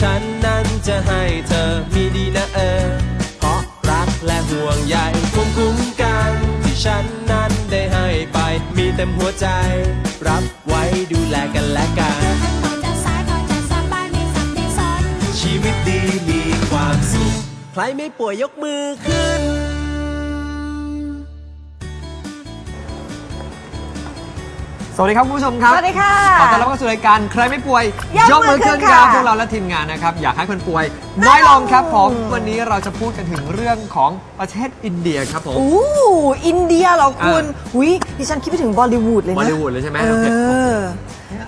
ฉันนั้นจะให้เธอมีดีนะเออ เพราะรักและห่วงใยภูมิคุ้มกัน ที่ฉันนั้นได้ให้ไป มีเต็มหัวใจ รับไว้ดูแลกันและกันคอยจะสายคอยจะสบายไม่สับไม่สนชีวิตดีมีความสุข ใครไม่ป่วยยกมือขึ้น วัสดีครับคุณผู้ชมครับสวัสดีค่ะขอต้อนรับเข้าสู่รายการใครไม่ป่วยยกมือขึ้นครัค่ะพวกเราและทีมงานนะครับอยากให้คนป่วยน้อยลงครับผมวันนี้เราจะพูดกันถึงเรื่องของประเทศอินเดียครับผมอู้อินเดียเหรอคุณอ่าหุยดิฉันคิดไปถึงบอลลิวูดเลยนะบอลลีวูดเลยใช่ไหมเอโอเคอ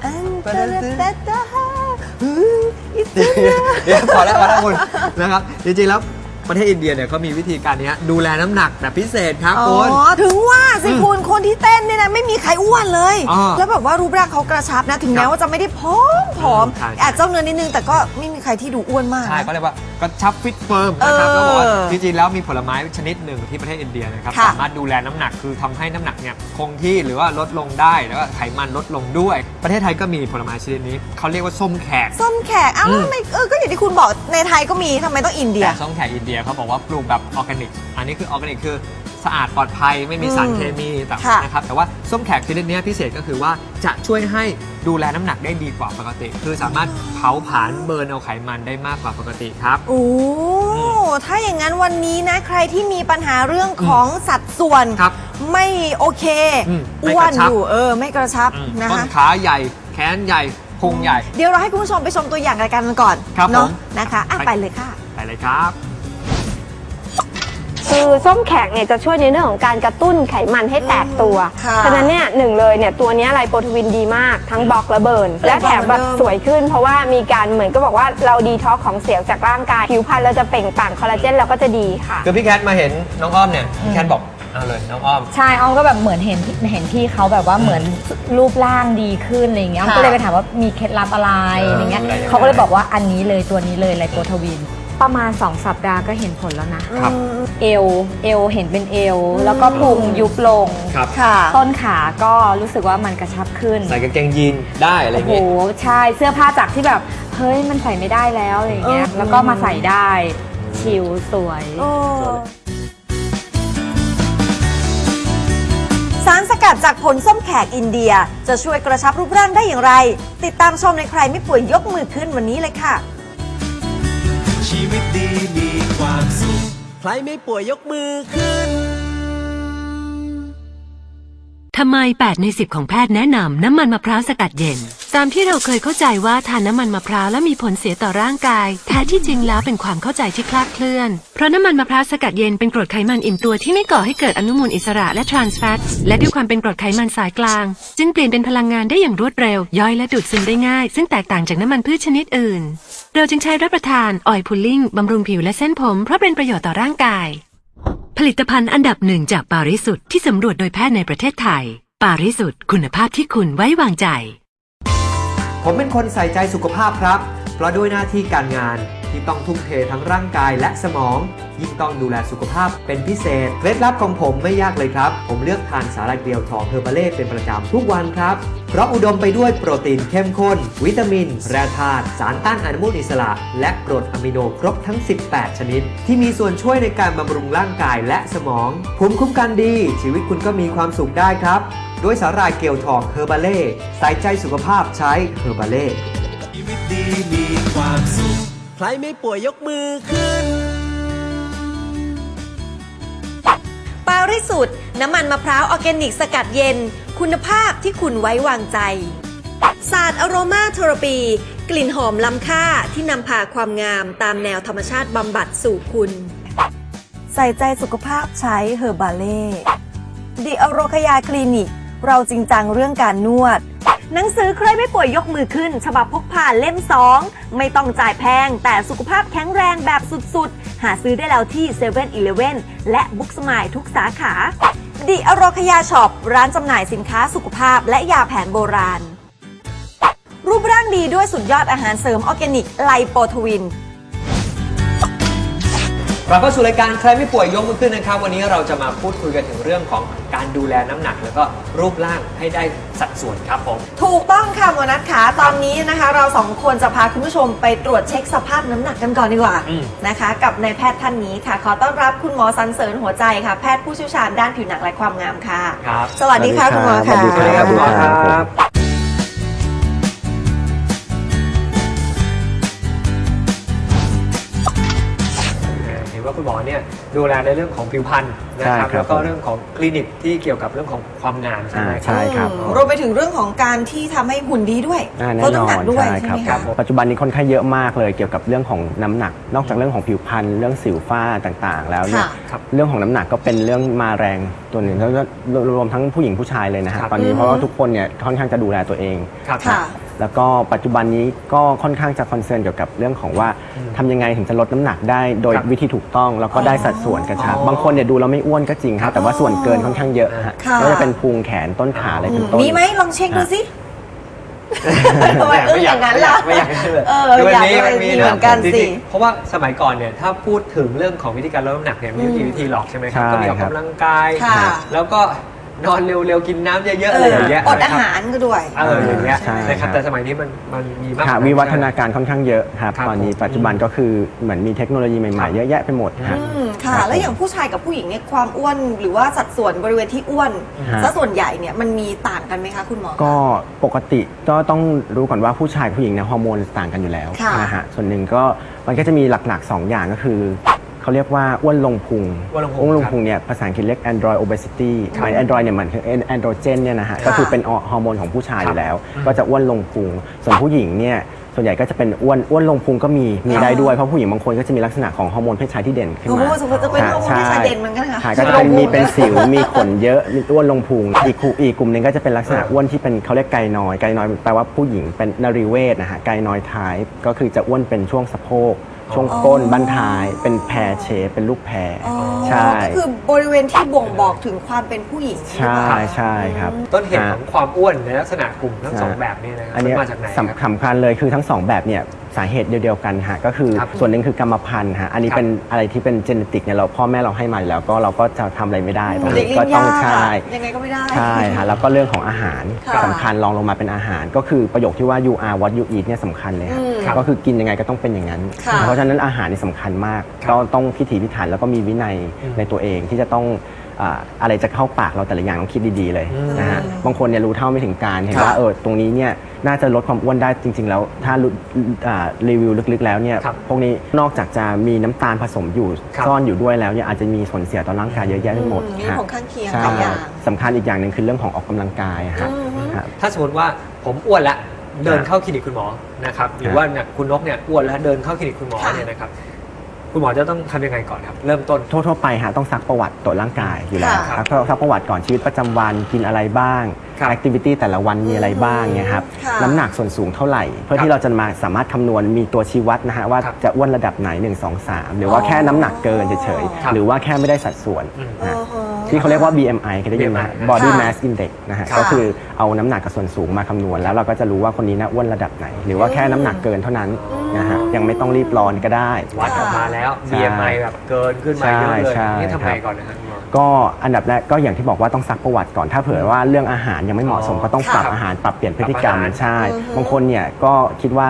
อันเตอร์เตตาฮาฮูอิตาเดี๋ยวพอแล้วพอแล้วคุณนะครับจริงๆแล้ว ประเทศอินเดียเนี่ยเขามีวิธีการเนี้ยดูแลน้ำหนักแบบพิเศษครับอ๋อ คุณ ถึงว่าสิคุณคนที่เต้นเนี่ยนะไม่มีใครอ้วนเลย อ่าแล้วแบบว่ารูปร่างเขากระชับนะ ถึงครัแม้บว่าจะไม่ได้ผอมผอมใช่ใช่ อาจเจ้าเนื้อนิดนึง แต่ก็ไม่มีใครที่ดูอ้วนมากใช่นะเขาเรียกว่ากระชับฟิตเฟิร์มนะครับเออแล้วบอกว่าจริงๆแล้วมีผลไม้ชนิดหนึ่งที่ประเทศอินเดียนะครับค่ะสามารถดูแลน้ำหนักคือทำให้น้ำหนักเนี่ยคงที่หรือว่าลดลงได้แล้วก็ไขมันลดลงด้วย ประเทศไทยก็มีผลไม้ชนิดนี้เขาเรียกว่าส้มแขก ส้มแขกอ้าวอืม ทำไมเออก็อย่างที่คุณบอกในไทยก็มีทำไมต้องอินเดีย แต่ส้มแขกอินเดียเขาบอกว่าปลูกแบบออร์แกนิก อันนี้คือออร์แกนิกคือสะอาดปลอดภัยไม่มีสารอืมเคมีแต่ค่ะนะครับ แต่ว่าส้มแขกชนิดเนี้ยพิเศษก็คือว่าจะช่วยให้ดูแลน้ำหนักได้ดีกว่าปกติ คือสามารถเผาผลาญเบิร์นเอาไขมันได้มากกว่าปกติครับ โอ้ถ้าอย่างนั้นวันนี้นะใครที่มีปัญหาเรื่องของสัดส่วน ครับไม่โอเคอืมไม่อ้วกนระชับอยู่เออ ไม่กระชับอืมนะต้นคะ ขาใหญ่แขนใหญ่พุงใหญ่ เดี๋ยวเราให้คุณผู้ชมไปชมตัวอย่างรายการกันก่อนครับเนาะผม นะคะอะไปไปเลยค่ะ ไปเลยครับ คือส้มแขกเนี่ยจะช่วยในเรื่องของการกระตุ้นไขมันให้แตกตัวค่ะ ฉะนั้นเนี่ยหนึ่งเลยเนี่ยตัวเนี้ยไลโปทวินดีมากทั้งบล็อกและเบิร์นและแถมแบบเบิร์นสวยขึ้น เพราะว่ามีการเหมือนก็บอกว่าเราดีท็อกของเสียจากร่างกายผิวพรรณเราจะเปล่งปลั่งคอลลาเจนเราก็จะดีค่ะ คือพี่แคทมาเห็นน้องอ้อมเนี่ยพี่แคทบอกเอาเลยน้องอ้อม ใช่อ้อมก็แบบเหมือนเห็นเห็นพี่เขาแบบว่าเหมือนรูปร่างดีขึ้นอะไรอย่างเงี้ยอ้อมก็เลยไปถามว่ามีเคล็ดลับอะไรเออออะไรเงี้ยอะไรยังไงเขาก็เลยบอกว่าอันนี้เลยตัวนี้เลยไลโปทวิน ประมาณ 2 สัปดาห์ก็เห็นผลแล้วนะ ครับ เอวเอวเห็นเป็นเอว แล้วก็พุงยุบลง ครับ ค่ะ ต้นขาก็รู้สึกว่ามันกระชับขึ้นใส่กางเกงยีนได้อะไรโอ้โหเงี้ย ใช่เสื้อผ้าจากที่แบบ เฮ้ยมันใส่ไม่ได้แล้วอะไรอย่างเงี้ยเออ แล้วก็มาใส่ได้ชิลสวย โอ้สารสกัดจากผลส้มแขกอินเดีย จะช่วยกระชับรูปร่างได้อย่างไร ติดตามชมในใครไม่ป่วยยกมือขึ้นวันนี้เลยค่ะ ชีวิตดีมีความสุข ใครไม่ป่วยยกมือขึ้น ทำไม 8 ใน 10 ของแพทย์แนะนำน้ำมันมะพร้าวสกัดเย็น ตามที่เราเคยเข้าใจว่าทานน้ำมันมะพร้าวแล้วมีผลเสียต่อร่างกาย แท้ที่จริงแล้วเป็นความเข้าใจที่คลาดเคลื่อน เพราะน้ำมันมะพร้าวสกัดเย็นเป็นกรดไขมันอิ่มตัวที่ไม่ก่อให้เกิดอนุมูลอิสระและทรานส์แฟตและด้วยความเป็นกรดไขมันสายกลาง จึงเปลี่ยนเป็นพลังงานได้อย่างรวดเร็ว ย่อยและดูดซึมได้ง่าย ซึ่งแตกต่างจากน้ำมันพืชชนิดอื่น เราจึงใช้รับประทานออยล์พูลลิ่งบำรุงผิวและเส้นผมเพราะเป็นประโยชน์ต่อร่างกาย ผลิตภัณฑ์อันดับหนึ่งจากปาริสุทธ์ที่สำรวจโดยแพทย์ในประเทศไทย ปาริสุทธิ์คุณภาพที่คุณไว้วางใจ ผมเป็นคนใส่ใจสุขภาพครับ เพราะด้วยหน้าที่การงานที่ต้องทุ่มเททั้งร่างกายและสมอง ยิ่งต้องดูแลสุขภาพเป็นพิเศษ เคล็ดลับของผมไม่ยากเลยครับ ผมเลือกทานสาหร่ายเดียวทองเฮอร์บาเล่เป็นประจำทุกวันครับ เพราะอุดมไปด้วยโปรตีนเข้มข้น วิตามิน แร่ธาตุ สารต้านอนุมูลอิสระ และกรดอะมิโนครบทั้ง 18 ชนิด ที่มีส่วนช่วยในการบำรุงร่างกายและสมอง ภูมิคุ้มกันดี ชีวิตคุณก็มีความสุขได้ครับ ด้วยสาหร่ายเกลทองเฮอร์บาเล่ใส่ใจสุขภาพใช้เฮอร์บาเล่ชีวิตดีมีความสุขใครไม่ป่วยยกมือขึ้น ปาริสุทธิ์น้ำมันมะพร้าวออร์แกนิกสกัดเย็น คุณภาพที่คุณไว้วางใจ ศาสตร์อโรมาเทอราปี กลิ่นหอมล้ำค่าที่นำพาความงามตามแนวธรรมชาติบำบัดสู่คุณ ใส่ใจสุขภาพใช้เฮอร์บาเล่ดิอโรคยาคลินิก เราจริงจังเรื่องการนวด หนังสือใครไม่ป่วยยกมือขึ้น ฉบับพกพาเล่ม 2 ไม่ต้องจ่ายแพง แต่สุขภาพแข็งแรงแบบสุดๆ หาซื้อได้แล้วที่7 e เ e ่ e อและบุ๊กสมายทุกสาขาดิอโรคยาช็อปร้านจำหน่ายสินค้าสุขภาพและยาแผนโบราณ รูปร่างดีด้วยสุดยอดอาหารเสริมออร์แกนิกไลโปทวิน กลับเข้าสู่รายการใครไม่ป่วยยกมือขึ้นนะครับ วันนี้เราจะมาพูดคุยกันถึงเรื่องของการดูแลน้ำหนัก แล้วก็รูปร่างให้ได้สัดส่วนครับผม ถูกต้องค่ะหมอนัทขาตอนนี้นะคะ เราสองคนจะพาคุณผู้ชมไปตรวจเช็คสภาพน้ำหนักกันก่อนดีกว่าอืม นะคะ กับนายแพทย์ท่านนี้ค่ะ ขอต้อนรับคุณหมอสันเสริญหัวใจค่ะ แพทย์ผู้เชี่ยวชาญด้านผิวหนังและความงามค่ะ ครับ สวัสดีค่ะคุณหมอค่ะ สวัสดีครับ คุณหมอครับ ว่าคุณหมอเนี่ยดูแลในเรื่องของผิวพรรณนะครับใช่ครับแล้วก็เรื่องของคลินิกที่เกี่ยวกับเรื่องของความงามใช่ไหมอ่าใช่ครับอืมรวมไปถึงเรื่องของการที่ทำให้หุ่นดีด้วยอ่าแน่ลดนอน้ำหนันกด้วยใช่ใช่ครับไหมครัคะบผมปัจจุบันนี้ค่อนข้างเยอะมากเลยเกี่ยวกับเรื่องของน้ำหนัก นอกจากเรื่องของผิวพรรณเรื่องสิวฝ้าต่างๆ แล้วเนี่ยค่ะ ครับเรื่องของน้ำหนักก็เป็นเรื่องมาแรงตัวหนึ่งแล้วก็รวมทั้งผู้หญิงผู้ชายเลยนะฮะครับ ตอนนี้อืมเพราะว่าทุกคนเนี่ยค่อนข้างจะดูแลตัวเอง ครับ ค่ะ แล้วก็ปัจจุบันนี้ก็ค่อนข้างจะคอนเซิร์นเกี่ยวกับเรื่องของว่าอืมทำยังไงถึงจะลดน้ำหนักได้โดยครับวิธีถูกต้อง แล้วก็ได้สัดส่วนกระชับอ๋อบางคนเนี่ยดูเราไม่อ้วนก็จริงครับแต่ว่าส่วนเกินค่อนข้างเยอะฮะค่ะไม่ว่าจะเป็นพุงแขนต้นขาอะไรเป็นต้น มีไหมลองเช็คดูสิทำไมม่เอออย่างนั้นล่ะ ไม่อยากไม่อยากให้เลยเออคือวันอยากนี้ให้มันมีมีเหมือนกันจริงๆสิเพราะว่าสมัยก่อนเนี่ยถ้าพูดถึงเรื่องของวิธีการลดน้ำหนักเนี่ยมีวิธีวิธีหลอกใช่ไหมครับ ใช่ก็มีออกครับ กำลังกาย ค่ะ แล้วก็ นอนเร็วๆ กินน้ำเยอะๆเออะไรออย่างเงี้ยอดอานะครับหารก็ด้วยเอออย่างเงี้ยใช่นะครับครับแต่สมัยนี้มันมันมีมากกค่ะว่านั้นวิวัฒนาการค่อนข้างเยอะครับครับตอนนี้ผมปัจจุบันก็คือเหมือนมีเทคโนโลยีใหครัม่บๆเยอะแยะไปหมดฮะอืมค่ะครับแล้วอย่างผู้ชายกับผู้หญิงเนี่ยความอ้วนหรือว่าสัดส่วนบริเวณที่อ้วนฮะซะส่วนใหญ่เนี่ยมันมีต่างกันไหมคะคุณหมอ ก็ปกติก็ต้องรู้ก่อนว่าผู้ชายผู้หญิงเนี่ยฮอร์โมนต่างกันอยู่แล้วค่ะนะฮะส่วนหนึ่งก็มันก็จะมีหลักๆ 2 อย่างก็คือ เขาเรียกว่าอ้วนลงพุงอ้วนลงพุงอ้วนลงครับพุงเนี่ยภาษาอังกฤษเรียก android obesity หมาย android เนี่ยมันคือ androgen เนี่ยนะฮะค่ะก็คือเป็นฮอร์โมนของผู้ชายครับอยู่แล้วอืมก็จะอ้วนลงพุง ส่วนผู้หญิงเนี่ยส่วนใหญ่ก็จะเป็นอ้วนอ้วนลงพุงก็มีมีได้ด้วยเพราะผู้หญิงบางคนก็จะมีลักษณะของฮอร์โมนเพศชายที่เด่นขึ้นโอ้มาโหสมมติจะเป็นฮอร์โมนที่ชายเด่นเหมือนกันค่ะ ใช่ก็จะเป็นมีเป็นสิวมีขนเยอะมีอ้วนลงพุงอีกกลุ่มอีกกลุ่มหนึงก็จะเป็นลักษณะอ่าอ้วนที่เป็นเขาเรียกไกนอยด์ไกนอยด์แปลว่าผู้หญิงเป็นนริเวศนะฮะไกนอยด์ไทป์ก็คือจะอ้วนเป็นช่วงสะโพก ช่วงก้นบั้นท้ายเป็นแพรเชฟเป็นลูกแพรอ๋อใช่ ก็คือบริเวณที่บ่งบอกถึงความเป็นผู้หญิงใช่ใช่ครับ ต้นเหตุของความอ้วนในลักษณะกลุ่มทั้งสองฮะแบบนี้นะครับอันเนี้ยมันมาจากไหนครับสำสำคัญเลยคือทั้งสองแบบเนี่ยสาเหตุเดียวๆกันฮะก็คือครับส่วนหนึ่งคือกรรมพันธุ์ฮะอันนี้ครับเป็นอะไรที่เป็นเจเนติกเนี่ยเราพ่อแม่เราให้มาอยู่แล้วก็เราก็จะทำอะไรไม่ได้ตรงเด็กนี้เลี้ก็ยงต้อยางกใช่อะยังไงก็ไม่ได้ใช่ฮะแล้วก็เรื่องของอาหารค่ะสำคัญรองลงมาเป็นอาหาร ก็คือประโยคที่ว่า you are what you eat เนี่ยสำคัญเลยฮะ อืมก็คือกินยังไงก็ต้องเป็นอย่างนั้น ค่ะ เพราะฉะนั้นอาหารนี่สำคัญมากครับก็ต้องพิถีพิถันแล้วก็มีวินัยอืมในตัวเองที่จะต้องอ่าอะไรจะเข้าปากเราแต่ละอย่างต้องคิดดีๆเลยอืมนะฮะบางคนเนี่ยรู้เท่าไม่ถึงการเห็นครับว่าเออตรงนี้เนี่ยน่าจะลดความอ้วนได้จริง ๆ แล้ว ถ้ารู้อ่ารีวิวลึกๆแล้วเนี่ยครับพวกนี้นอกจากจะมีน้ำตาลผสมอยู่ครับซ่อนอยู่ด้วยแล้วเนี่ยอาจจะมีผลเสียต่อร่างกายเยอะแยะไปหมดอืมมีฮะของข้างเคียงใช่หลายอย่าง สำคัญอีกอย่างหนึ่งคือเรื่องของออกกำลังกายอะฮะอืม ฮะ ถ้าสมมติว่าผมอ้วนละ เดินเข้าคลินิกคุณหมอนะครับหรือว่าเนี่ยคุณนกเนี่ยอ้วนแล้วเดินเข้าคลินิกคุณหมอค่ะเนี่ยนะครับคุณหมอจะต้องทำยังไงก่อนครับ เริ่มต้นทั่วๆไปฮะต้องซักประวัติตรวจร่างกายอยู่แล้วค่ะซักซักประวัติก่อนชีวิตประจำวันกินอะไรบ้างครับแอคทิวิตี้แต่ละวันมีอะไรบ้างเนี่ยครับค่ะน้ำหนักส่วนสูงเท่าไหร่ เพื่อครับที่เราจะมาสามารถคำนวณมีตัวชี้วัดนะฮะว่าครับจะอ้วนระดับไหน 1 2 3 หรือว่าแค่น้ำหนักเกินเฉยครับๆหรือว่าแค่ไม่ได้สัดส่วนอืมนะอ๋อ ที่เขาเรียกว่า BMI เคยได้ยินไหม BMI นะ Body ค่ะ Mass Index นะฮะ ค่ะก็คือเอาน้ำหนักกับส่วนสูงมาคำนวณ แล้วเราก็จะรู้ว่าคนนี้นะอ้วนระดับไหน หรือว่าแค่น้ำหนักเกินเท่านั้นนะฮะ ยังไม่ต้องรีบร้อนก็ได้ วัดออกมาแล้ว ใช่ BMI แบบเกินขึ้นมาเยอะเลย ใช่นี่ทำครัไงบก่อนนะครับคุณหมอ ก็อันดับแรกก็อย่างที่บอกว่าต้องซักประวัติก่อนถ้าเผื่อว่าเรื่องอาหารยังไม่เหมาะสมอ๋อก็ต้องปรับค่ะอาหารปรับเปลี่ยนพฤติกรรม ปรับอาหาร ใช่อือฮึบางคนเนี่ยก็คิดว่า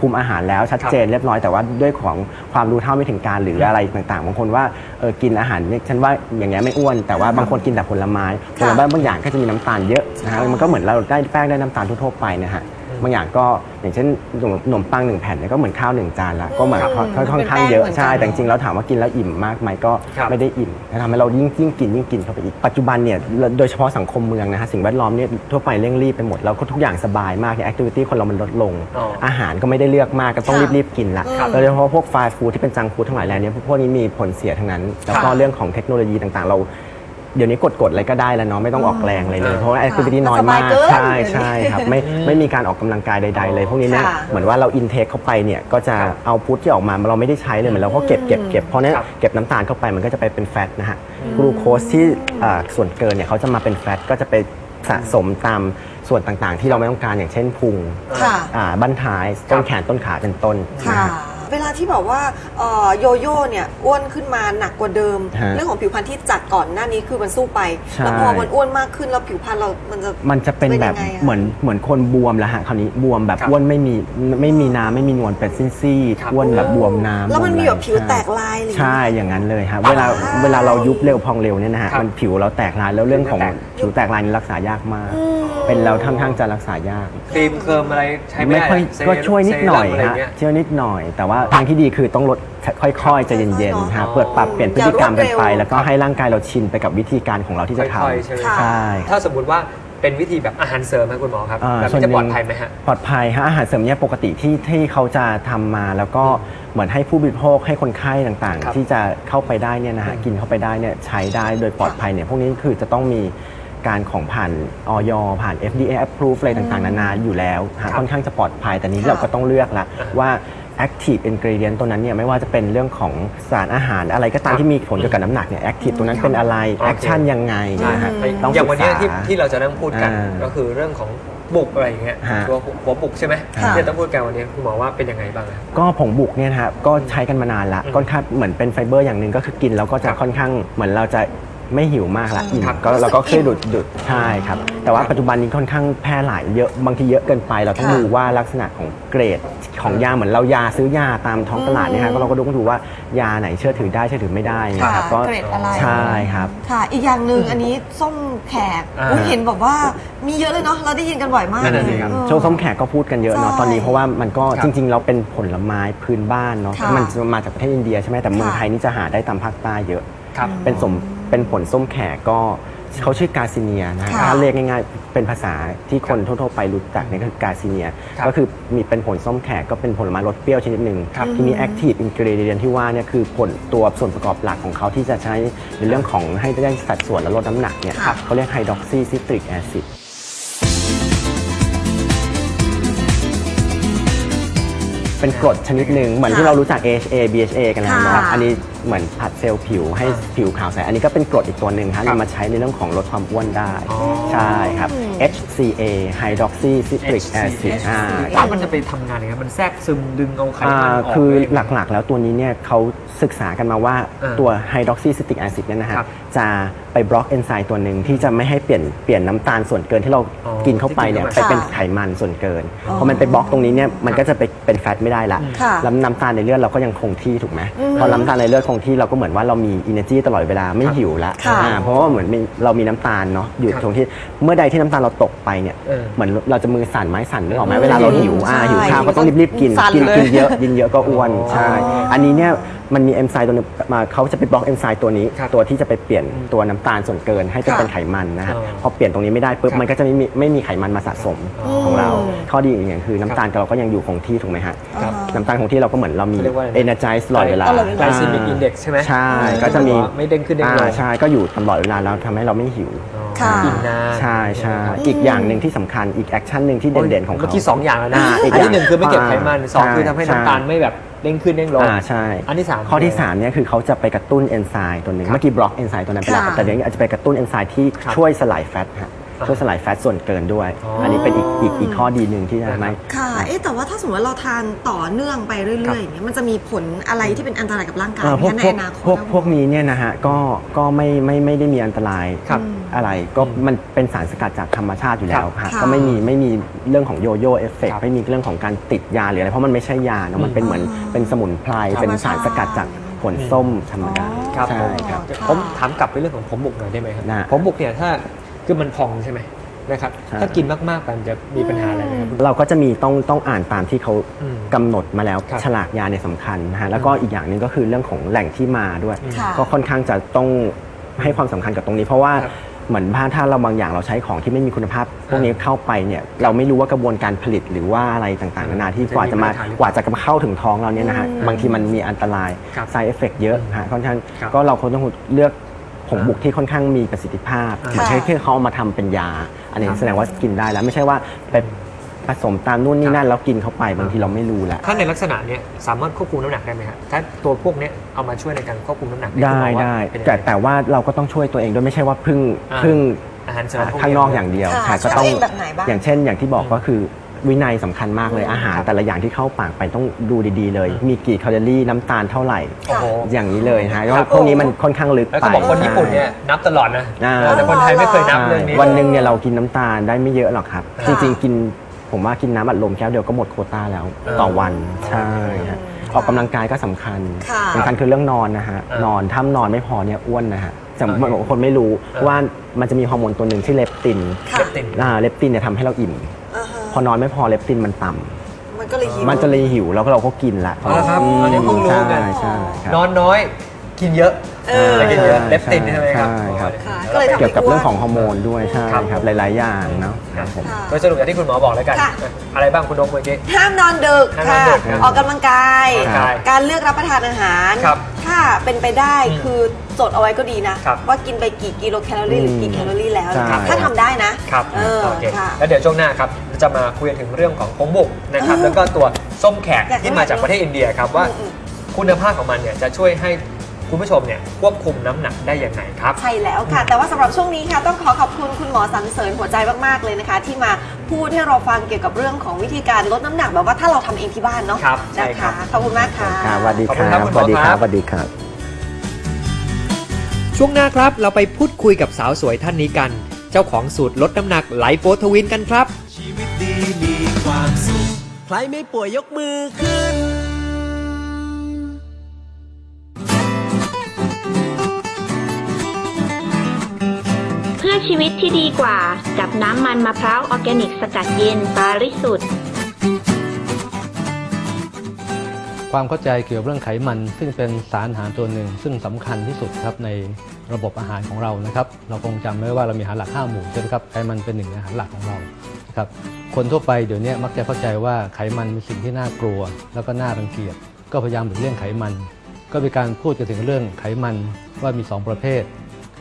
คุมอาหารแล้วชัดเจนเรียบร้อยแต่ว่าด้วยของความรู้เท่าไม่ถึงการหรืออะไรต่างๆบางคนว่าเออกินอาหารเนี่ยฉันว่าอย่างเงี้ยไม่อ้วน แต่ว่าบางคนกินแต่ผลไม้ผลไม้บางอย่างก็จะมีน้ำตาลเยอะนะฮะมันก็เหมือนเราได้แป้งได้น้ำตาลทั่วๆไปนะฮะ บางอย่างก็อย่างเช่นขนมขนมปังหนึ่งแผ่นเนี่ยก็เหมือนข้าวหนึ่งจานละก็เหมือนครับค่อนค่อนข้างเยอะใช่แต่จริงๆแล้วถามว่ากินแล้วอิ่มมากไหมก็ครับ ไม่ได้อิ่มนะทำให้เรายิ่งยิ่งกินยิ่งกินเข้าไปอีกปัจจุบันเนี่ยโดยเฉพาะสังคมเมืองนะฮะสิ่งแวดล้อมเนี่ยทั่วไปเร่งรีบไปหมดแล้วก็ทุกอย่างสบายมากเนี่ยแอคทิวิตี้คนเรามันลดลง อ๋ออ อาหารก็ไม่ได้เลือกมากก็ต้องค่ะรีบๆกินละครับโดยเฉพาะพวกฟาสต์ฟู้ดที่เป็นจังฟู้ดทั้งหลายแหล่เนี่ยพวกนี้มีผลเสียทั้งนั้น แล้วก็ค่ะเรื่องของเทคโนโลยีต่างๆ เรา เดี๋ยวนี้กดๆอะไรก็ได้แล้วเนาะไม่ต้องออกแรงอะไรเลยอืมเพราะว่าแอคทิวิตี้น้อยมากสบายเกินใช่ใช่ครับไม่ไม่มีการออกกำลังกายใด ๆ เลย พวกนี้เนี่ยค่ะเหมือนว่าเราอินเทคเข้าไปเนี่ยก็จะครับเอาพุทที่ออกมาเราไม่ได้ใช้เลยเหมือนเราก็เก็บเก็บเก็บเพราะเนี่ยครับเก็บน้ำตาลเข้าไปมันก็จะไปเป็นแฟตนะฮะกลูโคสที่อ่าส่วนเกินเนี่ยเขาจะมาเป็นแฟตก็จะไปสะสมตามส่วนต่างๆ ที่เราไม่ต้องการอย่างเช่นพุงค่ะ อ่าบั้นท้ายต้นแขนต้นขาเป็นต้นค่ะนะฮะ เวลาที่แบบว่าเอ่อโยโย่เนี่ยอ้วนขึ้นมาหนักกว่าเดิม ฮะเรื่องของผิวพรรณที่จากก่อนหน้านี้คือมันสู้ไป ใช่ แล้วพอมันอ้วนมากขึ้นแล้วผิวพรรณเรา มันจะ มันจะเป็นแบบยังไงะเหมือนเหมือนคนบวมแล้วฮะคราวนี้บวมแบบครับอ้วนไม่มีไม่มีน้ำไม่มีนวลเป็นซีดครับ ๆอ้วนแบบบวมน้ำแล้วมันมีวแบบผิวใช่แตกลายอะไรอย่างเงี้ยใช่อย่างนั้นเลยครับเวลาอ่าเวลาเรายุบเร็วพองเร็วเนี่ยนะฮะครับมันผิวเราแตกลายแล้วเรื่องของแตกผิวแตกลายนี่รักษายากมาก เป็นแล้วค่อนข้างจะรักษายาก ครีมเคิร์มอะไรใช้ไม่ไม่ได้ค่อยเซก็ช่วยนิดหน่อยเซรั่มะไรฮะเงี้ย ช่วยนิดหน่อย แต่ว่าทางที่ดีคือต้องลดค่อยๆใจะเย็นๆฮะเปิดปรับเปลี่ยนพฤติกรรมกันไป แล้วก็ให้ร่างกายเราชินไปกับวิธีการของเราที่จะทค่อยๆใช่ไหมำใช่ ถ้าสมมติว่าเป็นวิธีแบบอาหารเสริมไหมคุณหมอครับอ่าแบบส่วนนี้จะหนึ่งปลอดภัยไหมฮะ ปลอดภัยฮะอาหารเสริมเนี่ยปกติที่ที่เขาจะทำมาแล้วก็เหมือนให้ผู้บริโภคให้คนไข้ต่างครับๆ ที่จะเข้าไปได้เนี่ยนะฮะกินเข้าไปได้เนี่ยใช้ได้โดยปลอดภัยเนี่ยพวกนี้คือจะต้องมีการของผ่านออยผ่าน FDA approve อะไรต่างๆ นานาอยู่แล้วฮะค่อนข้างจะปลอดภัยแต่นี้ค่ะเราก็ต้องเลือกละว่า active ingredient ตัวนั้นเนี่ยไม่ว่าจะเป็นเรื่องของสารอาหารอะไรก็ตามที่มีผลเกี่ยวกับน้ำหนักเนี่ย active ตัวนั้นเป็นอะไรโอเค action ยังไงนะฮะต้องอย่างวันเนี้ยศึที่กษาที่เราจะนั่งพูดกันอ่าก็คือเรื่องของบุกอะไรอย่างเงี้ยฮะ ตัวหัวบุกใช่ไหมค่ะ ที่ต้องพูดกันวันนี้คุณหมอว่าเป็นยังไงบ้างครับ ก็ผงบุกเนี่ยนะครับก็ใช้กันมานานละอืมค่อนข้างเหมือนเป็นไฟเบอร์อย่างหนึ่งก็คือกินแล้วก็จะครับค่อนข้างเหมือนเราจะ ไม่หิวมากละอิ่มครับก็เราก็เคยดูดดูดใช่ครับ แต่ว่าปัจจุบันนี้ค่อนข้างแพร่หลายเยอะบางทีเยอะเกินไป เราต้องค่ะดูว่าลักษณะของเกรดของยาเหมือนเรายาซื้อยาตามท้องตลาดเนี่ยฮะก็เราก็ต้องดูว่ายาไหนเชื่อถือได้เชื่อถือไม่ได้นะครับก็เกรดอะไรใช่ครับค่ะ อีกอย่างหนึ่งอันนี้ส้มแขกอ่าอุ๊ยเห็นบอกว่ามีเยอะเลยเนาะเราได้ยินกันบ่อยมากนั่นเลน่ะสิยครับเออโชว์ส้มแขกก็พูดกันเยอะเนาะใช่ตอนนี้เพราะว่ามันก็ครับจริงๆเราเป็นผลไม้พื้นบ้านเนาะค่ะมันจะมาจากประเทศอินเดียใช่ไหมแต่เมืองค่ะไทยนี่จะหาได้ตามภาคใต้เยอะครับเป็นสม เป็นผลส้มแขกก็เขาชื่อกาซิเนียนะฮะค่ะถ้าเรียกง่ายๆ เป็นภาษาที่คนทั่วๆไปรู้จักเนี่ยก็คือกาซิเนีย ครับก็คือมีเป็นผลส้มแขกก็เป็นผลไม้รสเปรี้ยวชนิดหนึ่งครับที่มีแอคทีฟอินกรีเดียนที่ว่าเนี่ยคือผลตัวส่วนประกอบหลักของเขาที่จะใช้ในเรื่องของให้ได้สัดส่วนและลดน้ำหนักเนี่ยค่ะเขาเรียกไฮดรอกซีซิตริกแอซิด เป็นกรดชนิดหนึ่งเหมือนที่เรารู้จัก AHA BHA กันแล้วเนาะค่ะอันนี้เหมือนผัดเซลล์ผิวให้ผิวขาวใส อันนี้ก็เป็นกรดอีกตัวหนึ่งฮะครับนำมาใช้ในเรื่องของลดความอ้วนได้อ๋อใช่ครับ HCA Hydroxy Citric Acid อ่าแล้วมันจะไปทำงานยังไงมันแทรกซึมดึงเอาไขมันออ่าอกคือได้ยังไงหลักๆ แล้วตัวนี้เนี่ยเขาศึกษากันมาว่าอ่าตัว Hydroxy Citric Acid เนี่ยนะฮะครับจะไปบล็อกเอนไซม์ตัวหนึ่งที่จะไม่ให้เปลี่ยนเปลี่ยนน้ำตาลส่วนเกินที่เราอ๋อกินเข้าไปเนี่ยที่ไปกินเข้าไปเป็นไขมันส่วนเกินพอมันไปบล็อกตรงนี้เนี่ยมันก็จะไปเป็นแฟตไม่ได้ละค่ะแล้วน้ำตาลในเลือดเราก็ยังคงที่ถูกไหมพอน้ำตาลในเลือดคงที่เราก็เหมือนว่าเรามี energy ตลอดเวลาไม่หิวละค่ะอ่าเพราะว่าเหมือนมีเรามีน้ำตาลเนาะอยู่ครับตรงที่เมื่อใดที่น้ำตาลเราตกไปเนี่ยเออเหมือนเราจะมือสั่นไม้สั่นนึกออกไหมอืมเวลาเราหิวอ่าใช่หิวข้าวก็ต้องรีบๆกินสั่นกินเลย กินเยอะกินเยอะก็อ้วนอ๋อใช่ อันนี้เนี่ย มันมีเอนไซม์ตัวหนึงมาเขาจะไปบล็อกเอนไซม์ตัวนี้ ครับตัวที่จะไปเปลี่ยนตัวน้ำตาลส่วนเกินให้เป็นค่ะเป็นไขมันนะฮะอ๋อพอเปลี่ยนตรงนี้ไม่ได้ปุ๊บครับมันก็จะไม่มีไม่มีไขมันมาสะสมอ๋อของเราข้อดีอีกอย่างคือน้ำตาลเราก็ยังอยู่คงที่ถูกไหมฮะครับ น้ำตาลคงที่เราก็เหมือนเรามี เขาเรียกว่าอะไรนะ energize ตลอดเวลาตลอดเวลา Glycemic Index ใช่ไหมใช่ก็จะมีไม่เด้งขึ้นเด้งลง อ่าใช่ก็อยู่ตลอดเวลาแล้วทำให้เราไม่หิว ค่ะอิ่มนานใช่ใช่อีกอย่างหนึ่งที่สำคัญอีกแอคชั่นหนึ่งที่เด่นๆของเขา เมื่อกี้สองอย่างแล้วนะอ่าอีกอันอย่างที่หนึ่งคือไม่เก็บไขมันสองใช่คือทำให้น้ำตาลไม่แบบ เด้งขึ้นเด้งลงอ่าใช่ อันที่สามข้อที่3เนี่ยคือเขาจะไปกระตุ้นเอนไซม์ตัวหนึ่งครับเมื่อกี้บล็อกเอนไซม์ตัวนั้นไปแล้วค่ะแต่เดี๋ยวนี้อาจจะไปกระตุ้นเอนไซม์ที่ครับช่วยสลายแฟตฮะอ่า ช่วยสลายแฟตส่วนเกินด้วยอ๋ออัอันนี้เป็นอีกอีกอีกข้อดีหนึ่งที่จะทำให้ค่ะ เอ๊ะแต่ว่าถ้าสมมติว่าเราทานต่อเนื่องไปเรื่อยๆอย่างเงี้ยมันจะมีผลอะไรที่เป็นอันตรายกับร่างกายเอ่อไหพมวกคะในพวกอนาคตพวกนะพวกนี้เนี่ยนะฮะก็ก็ไม่ไม่ไม่ได้มีอันตรายครับอะไรก็มันเป็นสารสกัดจากธรรมชาติอยู่แล้วครับฮะค่ะ ก็ไม่มีไม่มีเรื่องของโยโย่เอฟเฟกครับไม่มีเรื่องของการติดยาหรืออะไรเพราะมันไม่ใช่ยาเนอะมันเป็นเหมือนเป็นสมุนไพรเป็นสารสกัดจากผลส้มธรรมดาครับใช่ผมครับผมถามกลับไปเรื่องของผมบุกหน่อยได้ไหมครับได้ผมบุกเนี่ยถ้า คือมันพองใช่ไหมนะครับใช่ ถ้ากินมากๆมันจะมีปัญหาอะไรไหมครับเราก็จะมีต้องต้องอ่านตามที่เขาอืมกำหนดมาแล้วครับฉลากยาเนี่ยสำคัญนะฮะแล้วก็อีกอย่างหนึ่งก็คือเรื่องของแหล่งที่มาด้วย ค่ะ ก็ค่อนข้างจะต้องให้ความสำคัญกับตรงนี้ เพราะว่าครับเหมือนถ้าถ้าเราบางอย่างเราใช้ของที่ไม่มีคุณภาพพวกนี้เข้าไปเนี่ยเราไม่รู้ว่ากระบวนการผลิตหรือว่าอะไรต่างๆนานาที่กว่าจะมาจะมีปัญหาหรือเปล่ากว่าจะเข้าถึงท้องเราเนี่ยนะฮะบางทีมันมีอันตราย ครับ side effect เยอะฮะค่อนข้างครับ ก็เราคงต้องเลือก ผงบุกที่ค่อนข้างมีประสิทธิภาพค่ะเหมือนใช้ที่เขาเอามาทำเป็นยา อันนี้ครับแสดงว่ากินได้แล้วไม่ใช่ว่าไปผสมตามนู่นนี่นั่นแล้วกินเข้าไปบางทีเราไม่รู้แหละถ้าในลักษณะเนี้ยสามารถควบคุมน้ำหนักได้ไหมครับถ้าตัวพวกเนี้ยเอามาช่วยในการควบคุมน้ำหนักได้คุณหมอว่าได้เป็นยังแต่ไงแต่ว่าเราก็ต้องช่วยตัวเองด้วยไม่ใช่ว่าพึ่งอ่าพึ่งอาหารเสริมพวข้างนอกอย่างเดียวค่ะค่ะช่วยก็ต้องตัวเองแบบไหนบ้างอย่างเช่นอย่างที่บอกก็คือ วินัยสำคัญมากเลยอาหาร แต่ละอย่างที่เข้าปากไปต้องดูดีๆเลย มีกี่แคลอรี่น้ำตาลเท่าไหร่ โอ้โห อย่างนี้เลยนะฮะครับพวกนี้มันค่อนข้างลึกแล้วไป ก็บอกคนญี่ปุ่นเนี่ยนับตลอดนะอ่าเออแต่คนไทยไม่เคยนับเรื่องนี้ วันหนึ่งเนี่ยเรากินน้ำตาลได้ไม่เยอะหรอกครับค่ะจริงๆ กินผมว่ากินน้ำอัดลมแก้วเดียวก็หมดโควต้าแล้ว เออต่อวันใช่ฮะออกกำลังกายก็สำคัญค่ะสำคัญคือเรื่องนอนนะฮะเออนอนถ้านอนไม่พอเนี่ยอ้วนนะฮะแต่โอเคบางคนไม่รู้เออ ว่ามันจะมีฮอร์โมนตัวหนึ่งที่เลปตินค่ะเล็บตินอ่าเลปตินเนี่ยทำให้เราอิ่ม อ่าฮะ พอนอนไม่พอเลปตินมันต่ำมันก็เลยหิว มันจะเลยหิวแล้วก็เราก็กินละอ๋อครับอันนี้เพิ่งรู้ใช่กันใช่ครับ นอนน้อย กินเยอะ เออกินเยอะเล็บตินใช่ไหมครับ ใช่ครับ ค่ะก็เลยทำให้เกี่ยวกับเรื่องของฮอร์โมนด้วยใช่ครับ ครับ หลายๆ อย่างเนาะครับผม ค่ะ โดยสรุปอย่างที่คุณหมอบอกแล้วกัน ค่ะ อะไรบ้างคุณนกเมื่อกี้ ห้ามนอนดึกห้ามนอนค่ะดึกครับออกกำลังกายออกกำลังกายการเลือกรับประทานอาหาร ครับถ้าเป็นไปได้อืมคือจดเอาไว้ก็ดีนะ ครับ ว่ากินไปกี่กิโลแคลอรี่หรือกี่แคลอรี่แล้วใช่ถ้าทำได้นะครับเออโอเคค่ะ แล้วเดี๋ยวช่วงหน้าครับเราจะมาคุยกันถึงเรื่องของผงบุกนะครับ เออแล้วก็ตัวส้มแขกอยากที่มาจากประเทศอินเดียครับว่า อืม คุณภาพของมันเนี่ยจะช่วยให้ คุณผู้ชมเนี่ยควบคุมน้ำหนักได้ยังไงครับ ใช่แล้วค่ะ แต่ว่าสำหรับช่วงนี้ค่ะ ต้องขอขอบคุณคุณหมอสันเสริญหัวใจมากๆเลยนะคะ ที่มาพูดให้เราฟังเกี่ยวกับเรื่องของวิธีการลดน้ำหนักแบบว่าถ้าเราทำเองที่บ้านเนาะครับใช่นะครัคะบ ขอบคุณมากค่ะ ครับสวัสดีขอบคคุณรับครับคุณสวัสดีหมอคครัรับบ สวัสดีครับ ช่วงหน้าครับเราไปพูดคุยกับสาวสวยท่านนี้กัน เจ้าของสูตรลดน้ำหนักไลโฟทวินกันครับ ชีวิตดีมีความสุข ใครไม่ป่วยยกมือขึ้น ชีวิตที่ดีกว่า กับน้ำมันมะพร้าวออร์แกนิกสกัดเย็นปาริสุทธิ์ความเข้าใจเกี่ยวกับเรื่องไขมัน ซึ่งเป็นสารอาหารตัวหนึ่ง ซึ่งสำคัญที่สุดครับในระบบอาหารของเรานะครับ เราคงจำไว้ว่าเรามีอาหารหลัก5หมู่ใช่ไหมครับไขมันเป็นหนึ่งในอาหารหลักของเรานะครับคนทั่วไปเดี๋ยวนี้มักจะเข้าใจว่าไขมันเป็นสิ่งที่น่ากลัว แล้วก็น่ารังเกียจก็พยายามหลีกเลี่ยงไขมัน ก็มีการพูดกันถึงเรื่องไขมันว่ามี 2 ประเภท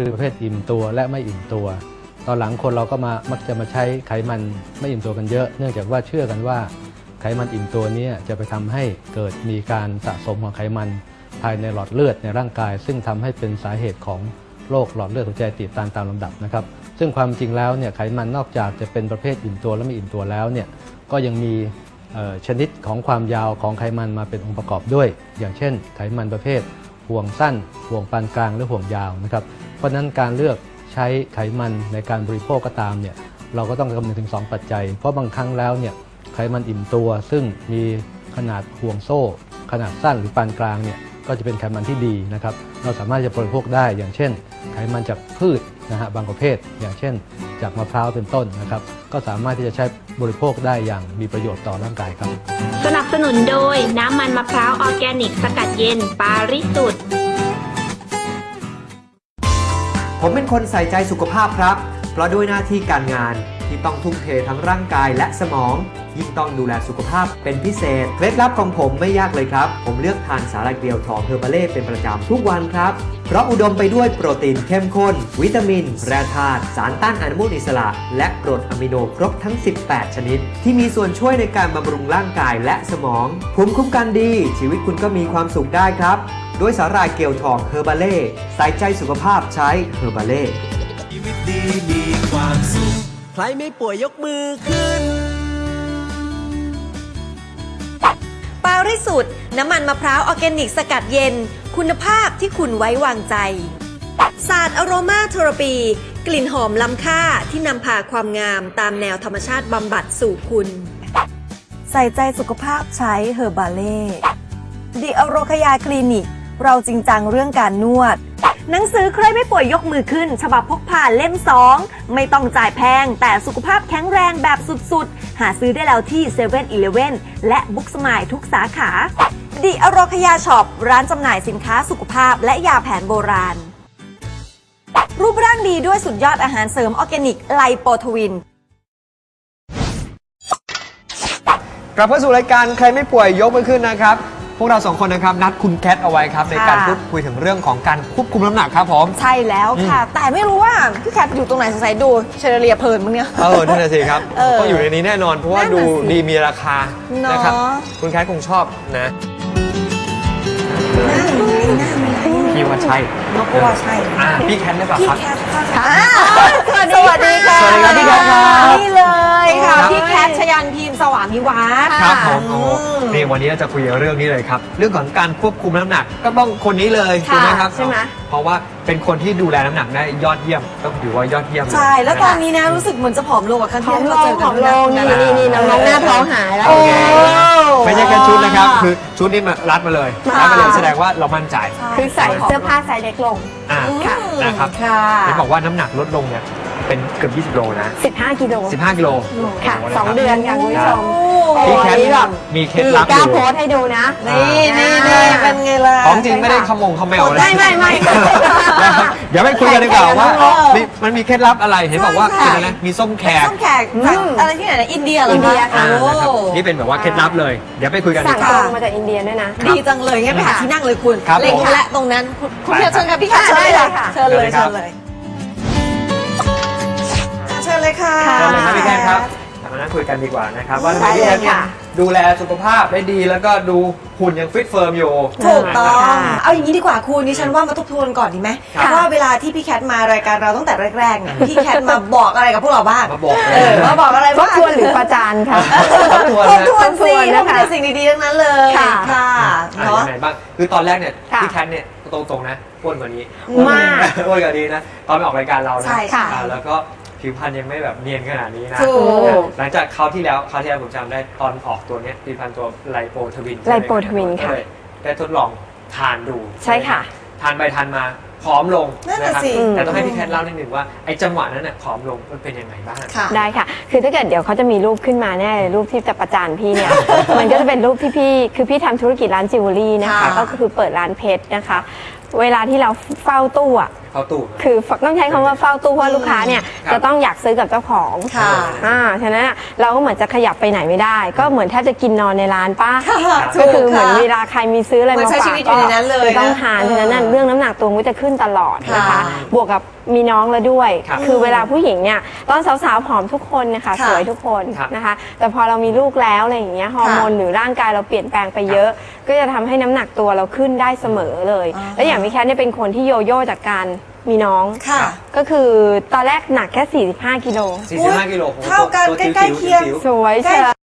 คือประเภทอิ่มตัวและไม่อิ่มตัว ตอนหลังคนเราก็มามักจะมาใช้ไขมันไม่อิ่มตัวกันเยอะ เนื่องจากว่าเชื่อกันว่า ไขมันอิ่มตัวนี้จะไปทำให้เกิดมีการสะสมของไขมัน ภายในหลอดเลือดในร่างกาย ซึ่งทำให้เป็นสาเหตุของโรคหลอดเลือดหัวใจตีบตันตามลำดับนะครับซึ่งความจริงแล้วเนี่ยไขมันนอกจากจะเป็นประเภทอิ่มตัวและไม่อิ่มตัวแล้วเนี่ยก็ยังมีชนิดของความยาวของไขมันมาเป็นองค์ประกอบด้วย อย่างเช่น ไขมันประเภทห่วงสั้น ห่วงปานกลางหรือห่วงยาวนะครับ เพราะนั้นการเลือกใช้ไขมันในการบริโภคก็ตามเนี่ยเราก็ต้องคำนึงถึง 2 ปัจจัย เพราะบางครั้งแล้วเนี่ยไขมันอิ่มตัว ซึ่งมีขนาดห่วงโซ่ ขนาดสั้นหรือปานกลางเนี่ยก็จะเป็นไขมันที่ดีนะครับเราสามารถจะบริโภคได้อย่างเช่น ไขมันจากพืชนะฮะบางประเภท อย่างเช่น จากมะพร้าวเป็นต้นนะครับก็สามารถที่จะใช้บริโภคได้อย่างมีประโยชน์ต่อร่างกายครับ สนับสนุนโดยน้ำมันมะพร้าวออร์แกนิก สกัดเย็นปาริสุทธิ์ ผมเป็นคนใส่ใจสุขภาพครับ เพราะด้วยหน้าที่การงานที่ต้องทุ่มเททั้งร่างกายและสมอง ยิ่งต้องดูแลสุขภาพเป็นพิเศษ เคล็ดลับของผมไม่ยากเลยครับ ผมเลือกทานสาหร่ายเกลียวทองเฮอร์บาเล่เป็นประจำทุกวันครับ เพราะอุดมไปด้วยโปรตีนเข้มข้น วิตามิน แร่ธาตุ สารต้านอนุมูลอิสระ และกรดอะมิโนครบทั้ง 18 ชนิด ที่มีส่วนช่วยในการบำรุงร่างกายและสมอง ภูมิคุ้มกันดี ชีวิตคุณก็มีความสุขได้ครับ ด้วยสาหร่ายเกลียวทองเฮอร์บาเล่ใส่ใจสุขภาพใช้เฮอร์บาเล่ชีวิตดีมีความสุข ใครไม่ป่วยยกมือขึ้น ปาริสุทธิ์น้ำมันมะพร้าวออร์แกนิกสกัดเย็น คุณภาพที่คุณไว้วางใจ ศาสตร์อโรมาเทอราปี กลิ่นหอมล้ำค่าที่นำพาความงามตามแนวธรรมชาติบำบัดสู่คุณ ใส่ใจสุขภาพใช้เฮอร์บาเล่ดิอโรคยาคลินิก เราจริงจังเรื่องการนวด หนังสือใครไม่ป่วยยกมือขึ้น ฉบับพกพาเล่ม 2 ไม่ต้องจ่ายแพง แต่สุขภาพแข็งแรงแบบสุดๆ หาซื้อได้แล้วที่7 e เ e ่ e อและบุ๊กสมายทุกสาขาดิอโรคยาช็อปร้านจำหน่ายสินค้าสุขภาพและยาแผนโบราณ รูปร่างดีด้วยสุดยอดอาหารเสริมออร์แกนิกไลโปทวินกลับเข้าสู่รายการใครไม่ป่วยยกมือขึ้นนะครับ พวกเราสองคนนะครับนัดคุณแคทเอาไว้ครับในการค่ะ พูดคุยถึงเรื่องของการควบคุมน้ำหนักครับผม ใช่แล้วค่ะ แต่ไม่รู้ว่าพี่แคทอยู่ตรงไหนสงสัยดูเชอเรียเพลินมั้งเนี่ย เออนั่นน่ะสิครับเออต้องอยู่ในนี้แน่นอน เพราะว่านั่นดูน่ะสิดีมีราคาเนอะนะครับคุณแคทคงชอบนะพี่ว่าใช่นกว่าใช่อ่าพี่แคทหรือเปล่าพี่ครับ แคทค่ะสวัสดีค่ะสวัสดีครับพี่แคทครับนี่เลย ค่ะรับ พี่แคทชยันพีมสวามิวัฒน์ครับผมโอ้อืม นี่วันนี้เราจะคุยเรื่องนี้เลยครับ เรื่องของการควบคุมน้ำหนักก็ต้องคนนี้เลยค่ะถูกไหมครับ ใช่ไหม เพราะว่าเป็นคนที่ดูแลน้ำหนักได้ยอดเยี่ยมต้องถือว่ายอดเยี่ยมเยใช่ แล้วตอนนี้นะ รู้สึกเหมือนจะผอมลงกว่าครั้งผอที่มเราลเจงอผกัอนมลงนี่นี่นี่น้องๆหน้าท้องหายแล้ว โอเคโอ้ไม่ใช่แค่ชุดนะครับ คือชุดนี้มารัดมาเลยค่ะรัดมาเลยแสดงว่าเรามั่นใจ คือใส่เสื้อผ้าไซส์เล็กลง อ่าค่ะ นะครับค่ะ เห็นบอกว่าน้ำหนักลดลงเนี่ย เป็นเกือบ 20 โลนะ 15 กิโล 15 กิโล ค่ะ โโหสองเดือนค่ะคุณผู้ชมพี่แคทโอ้ยแบบมีเคล็ดนี่ลับกล้าอยู่โพสต์ให้ดูนะ นี่นี่นี่เป็นไงล่ะของจริงไม่ได้ขโมงขโมวเลยไม่ไม่ไม่ นะครับเดี๋ยวไปคุยกันดีกว่าว่าเออมีมันมีเคล็ดลับอะไรเห็นบอกว่าใช่เป็นค่ะอะไรนะมีส้มแขก ส้มแขกจากอะไรที่ไหนนะอินเดียเหรออิอินเดียค่ะอ่าโอ้นะครับนี่เป็นแบบว่าเคล็ดลับเลย เดี๋ยวไปคุยกันดีสั่งกตรว่างมาจากอินเดียด้วยนะ ดีจังเลยงั้นไปหาที่นั่งเลยคุณครับเล็งผมและตรงนั้นคุณคุณไปเพียรเชิญค่ะพี่แคทค่ะเชิญเลยได้เลยค่ะ เชิญเลยเชิเชิญญเลเลยย เชิญเลยค่ะค่ะเชิญเลยครับพี่แคทครับมานั่งคุยกันดีกว่านะครับว่าทำไมพี่แคทได้เลยค่ะดูแลสุขภาพได้ดีแล้วก็ดูหุ่นยังฟิตเฟิร์มอยู่ ถูกต้องค่ะเอาอย่างนี้ดีกว่าคุณดิฉันว่ามาทบทวนก่อนดีไหมครับว่าเวลาที่พี่แคทมารายการเราตั้งแต่แรกๆเนี่ยพี่แคทมาบอกอะไรกับพวกเราบ้างมาบอกเลยเออมาบอกอะไรทบ้าบงทวนหรือประจานค่ะ ทบทวนทนะบทวนสิทบทวนทนะบคะทวนสิ่งดีๆทั้งนั้นเลยค่ะค่ะอะเนาะยังไงบ้างคือตอนแรกเนี่ยค่ะพี่แคทเนี่ยตรงๆนะอ้วนกว่านี้มาก อ้วนกว่านี้นะตอนไปออกรายการเรานะใช่ค่ะ อ่าแล้วก็ ผิวพรรณยังไม่แบบเนียนขนาดนี้นะ ถูก หลังจากคราวที่แล้วคราวที่แล้วผมจำได้ตอนออกตัวเนี้ยผลิตภัณฑ์ตัวไลโปทวินไลโปทวินค่ะก็เลยได้ทดลองทานดูใช่ค่ะ ทานไปทานมาผอมลงนั่นนะน่ะครับสิ แต่ต้องให้พี่แคทเล่านิดหนึ่งว่าไอ้จังหวะนั้นน่ะผอมลงมันเป็นยังไงบ้าง ค่ะ ได้ค่ะ คือถ้าเกิดเดี๋ยวเขาจะมีรูปขึ้นมาแน่เลยรูปที่จะประจานพี่เนี่ย มันก็จะเป็นรูปที่พี่ คือพี่ทำธุรกิจร้านจิวเวลรี่นะคะ ค่ะก็คือเปิดร้านเพชรนะคะ เวลาที่เราเฝ้าตู้อะเข้าตู้ คือต้องใช้คำว่าเฝ้าตู้เพราะว่าลูกค้าเนี่ยครับ จะต้องอยากซื้อกับเจ้าของค่ะ อ่าฉะนั้นอะเราก็เหมือนจะขยับไปไหนไม่ได้ ก็เหมือนแทบจะกินนอนในร้านป้า ค่ะก็คือเหมือนถูกค่ะเวลาใครมีซื้ออะไรเหมือมานใช้ฝากชีวิตอยู่ในนั้นเลยจะต้องทานนะฉะนั้นน่ะเออเรื่องน้ำหนักตัวมันก็จะขึ้นตลอดนะคะ ค่ะบวกกับ มีน้องแล้วด้วย ครับคือเวลาผู้หญิงเนี่ยตอนสาวๆผอมทุกคนนะคะค่ะสวยทุกคนครับนะคะ แต่พอเรามีลูกแล้วอะไรอย่างเงี้ยฮอร์โมนหรือร่างกายเราเปลี่ยนแปลงไปเยอะ ก็จะทำให้น้ำหนักตัวเราขึ้นได้เสมอเลย อ่า และอย่างพี่แคทเนี่ยเป็นคนที่โยโย่จากการมีน้อง ค่ะ ก็คือตอนแรกหนักแค่ 45 กิโล 45กิโลโอ้โหเท่ากันตัวจิ๋วใกล้ๆเคียง จิ๋วสวยเชียว